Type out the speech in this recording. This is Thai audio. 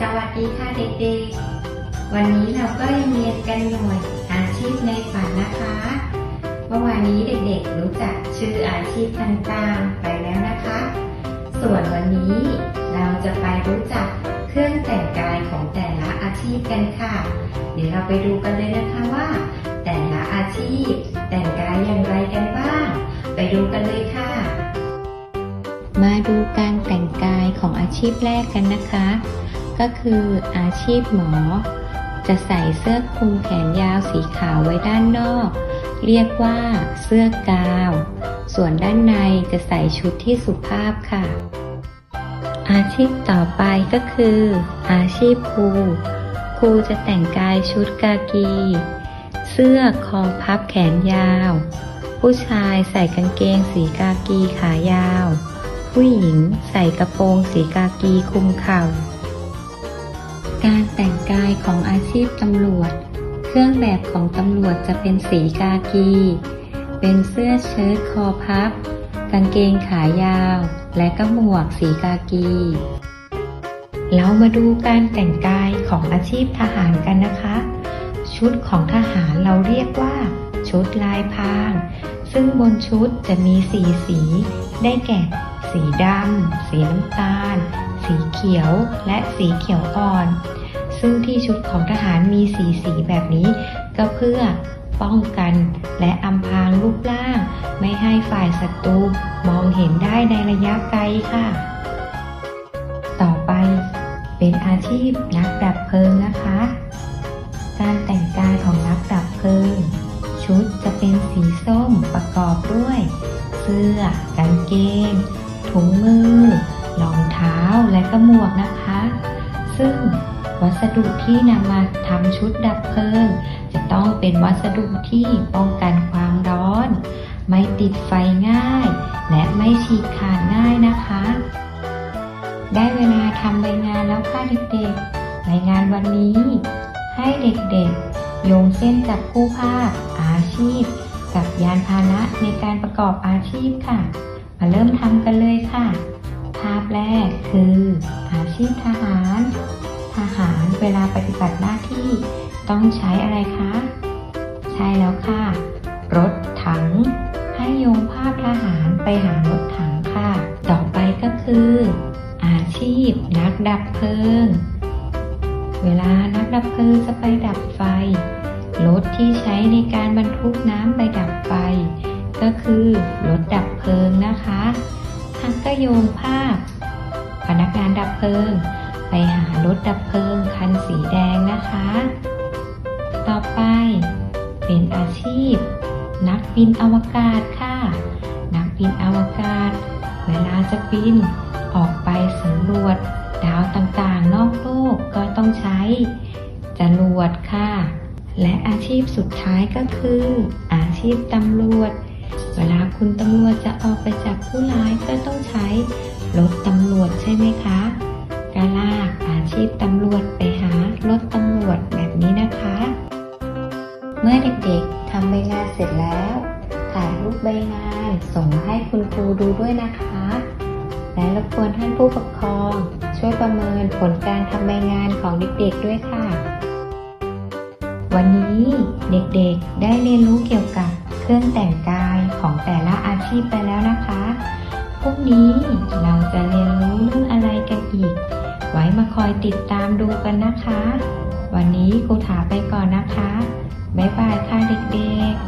สวัสดีค่ะเด็กๆ วันนี้เราก็เรียนกันหน่วยอาชีพในฝันนะคะเมื่อวานนี้เด็กๆ รู้จักชื่ออาชีพต่างๆไปแล้วนะคะ ส่วนวันนี้เราจะไปรู้จักเครื่องแต่งกายของแต่ละอาชีพกันค่ะ เดี๋ยวเราไปดูกันเลยนะคะว่า แต่ละอาชีพ แต่งกายอย่างไรกันบ้าง ไปดูกันเลยค่ะ มาดูการแต่งกายของอาชีพแรกกันนะคะ ก็คืออาชีพหมอ จะใส่เสื้อคลุมแขนยาวสีขาวไว้ด้านนอก เรียกว่าเสื้อกาว ส่วนด้านในจะใส่ชุดที่สุภาพค่ะ อาชีพต่อไปก็คือ อาชีพครู ครูจะแต่งกายชุดกากี เสื้อคอพับแขนยาว ผู้ชายใส่กางเกงสีกากีขายาว ผู้หญิงใส่กระโปรงสีกากีคลุมเข่า การแต่งกายของอาชีพตำรวจ เครื่องแบบของตำรวจจะเป็นสีกากี เป็นเสื้อเชิ้ตคอพับ กางเกงขายาว และก็หมวกสีกากี เรามาดูการแต่งกายของอาชีพทหารกันนะคะ ชุดของทหารเราเรียกว่า ชุดลายพราง ซึ่งบนชุดจะมีสีสี ได้แก่ สีดำ สีน้ำตาลสีเขียวและสีเขียวอ่อน ซึ่งที่ชุดของทหารมีสีสีแบบนี้ ก็เพื่อป้องกันและอำพรางรูปร่าง ไม่ให้ฝ่ายศัตรูมองเห็นได้ในระยะไกลค่ะ ต่อไปเป็นอาชีพนักดับเพลิงนะคะ การแต่งกายของนักดับเพลิง ชุดจะเป็นสีส้มประกอบด้วย เสื้อ กางเกง ถุงมือ รองเท้าและก็หมวกนะคะ ซึ่ง วัสดุที่นำมาทำชุดดับเพลิง จะต้องเป็นวัสดุที่ป้องกันความร้อน ไม่ติดไฟง่าย และไม่ฉีกขาดง่ายนะคะ ได้เวลาทำใบงานแล้วค่ะเด็กๆใบงานวันนี้ ให้เด็กๆ โยงเส้นจับคู่ภาพ อาชีพ กับยานพาหนะในการประกอบอาชีพค่ะ มาเริ่มทำกันเลยค่ะ ภาพแรกคืออาชีพทหาร เวลาปฏิบัติหน้าที่ต้องใช้อะไรคะ ใช่แล้วค่ะ รถถัง ให้โยงภาพทหารไปหารถถังค่ะ ต่อไปก็คือ อาชีพนักดับเพลิง เวลานักดับเพลิงจะไปดับไฟ รถที่ใช้ในการบรรทุกน้ำไปดับไฟ ก็คือรถดับเพลิงนะคะท่านก็โยงภาพ พนักงานดับเพลิง ไปหารถดับเพลิงคันสีแดงนะคะ ต่อไปเป็นอาชีพ นักบินอวกาศค่ะ นักบินอวกาศ เวลาจะบิน ออกไปสำรวจ ดาวต่างๆ นอกโลกก็ต้องใช้จรวดค่ะ และอาชีพสุดท้ายก็คือ อาชีพตำรวจ เวลาคุณตำรวจจะออกไปจับผู้ร้ายก็ต้องใช้รถตำรวจใช่ไหมคะ กาลากอาชีพตำรวจไปหารถตำรวจแบบนี้นะคะ เมื่อเด็กๆทำใบงานเสร็จแล้ว ถ่ายรูปใบงานส่งให้คุณครูดูด้วยนะคะ และรบกวนท่านผู้ปกครอง ช่วยประเมินผลการทำใบงานของเด็กๆด้วยค่ะ วันนี้เด็กๆได้เรียนรู้เกี่ยวกับเครื่องแต่งกายของแต่ละอาชีพไปแล้วนะคะพรุ่งนี้เราจะเรียนรู้เรื่องอะไรกันอีก ไว้มาคอยติดตามดูกันนะคะ วันนี้ครูถาไปก่อนนะคะ บ๊ายบายค่ะเด็กๆ